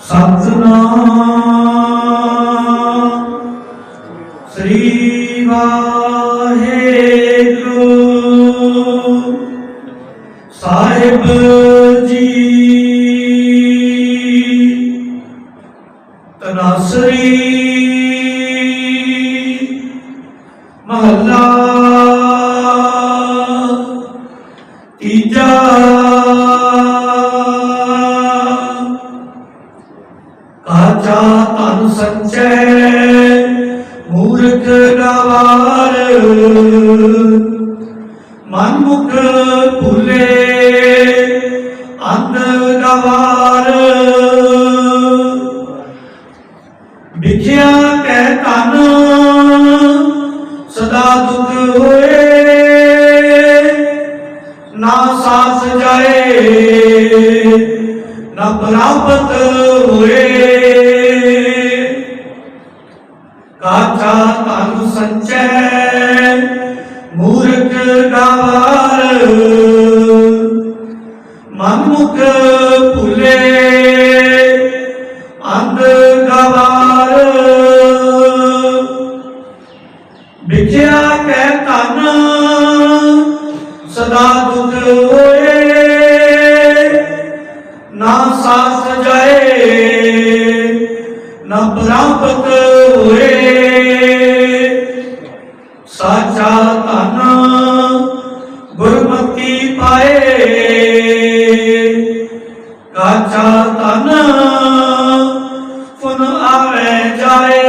ਸਤਨਾਮ ਸ੍ਰੀ ਵਾਹਿਗੁਰੂ। ਸਾਹਿਬ ਜੀ ਤਨਾਸਰੀ ਮਹੱਲਾ ਤਨ ਸੰਚੈ ਮੂਰਖ ਗਵਾਰ ਮਨ ਮੁਖ ਭੁਲੇ ਅੰਧ ਗਵਾਰ ਵਿਖਿਆ ਕਹਿ ਤਨ ਸਦਾ ਦੁਖ ਹੋਏ। ਨਾ ਸਾਸ ਜਾਏ, ਨਾ ਪ੍ਰਾਪਤ ਹੋਏ। ਕਾਚਾ ਤਨ ਸੰਚੈ, ਮੂਰਖ ਗਵਾਰ ਮਨ ਮੁਖ ਭੁਲੇ, ਅੰਧ ਗਵਾਰ। ਵਿਖਿਆ ਕਹਿ ਤਨ ਸਦਾ ਦੁਖ ਹੋਏ। ਨਾ ਸਾਸ ਜਾਏ, ਨਾ ਪ੍ਰਾਪਤ ਕਾਚਾ ਧਨ ਫੁਨ ਆਵੇ ਜਾਏ।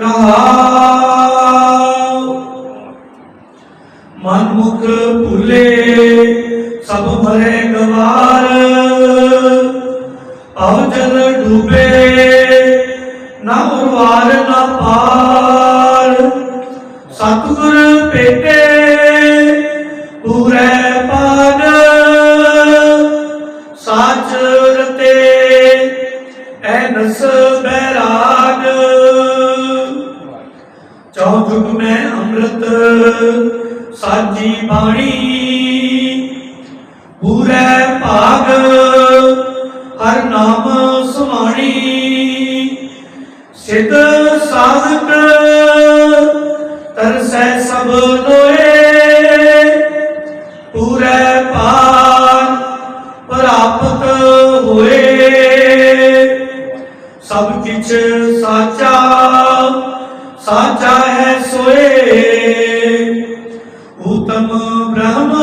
ਰਹਾਉ ਮਨ ਮੁਖ ਭੁਲੇ ਸਭ ਭਰੇ ਗਵਾਰ। ਅਵ ਜਲ ਡੂਬੇ ਨਾ ਉਰਵਾਰ ਨਾ ਪਾਰ। ਸਤਿਗੁਰ ਪੇਟੇ ਐਨਸ ਬੈਰਾਗ। ਚੌਜੁਗ ਮੈਂ ਅੰਮ੍ਰਿਤ ਸਾਜੀ ਬਾਣੀ। ਪੂਰੇ ਭਾਗ ਹਰ ਨਾਮ ਸੁਮਾਣੀ। ਸਿੱਧ ਸਾਧਕ ਸਭ ਕਿਛ ਸਾਚਾ ਸਾਚਾ ਹੈ ਸੋਏ। ਉਤਮ ਬ੍ਰਹਮ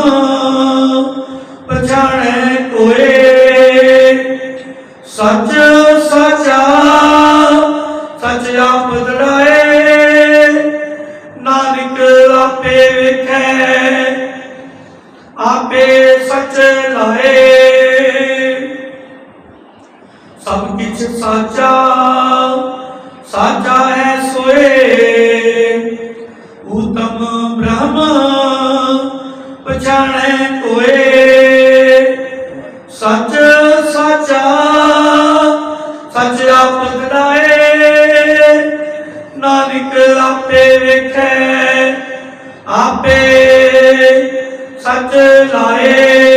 ਪਛਾਣੈ ਕੋਏ। ਸੱਚ ਸਚਾ, ਸੱਚ ਆਪ ਦੜਾਏ। ਨਾਨਕ ਆਪੇ ਵੇਖੈ, ਆਪੇ ਸੱਚ ਲਾਏ। ਸਭ ਕਿਛ ਸਾਚਾ ਸਾਚਾ ਹੈ ਸੋਏ। ਉਤਮ ਬ੍ਰਹਮ ਪਛਾਣੈ ਕੋਏ। ਸੱਚ ਸਾਚਾ, ਸੱਚ ਆਪ ਗਦਾਏ ਨਾਨਕ ਆਪੇ ਵੇਖੈ, ਆਪੇ ਸੱਚ ਲਾਏ।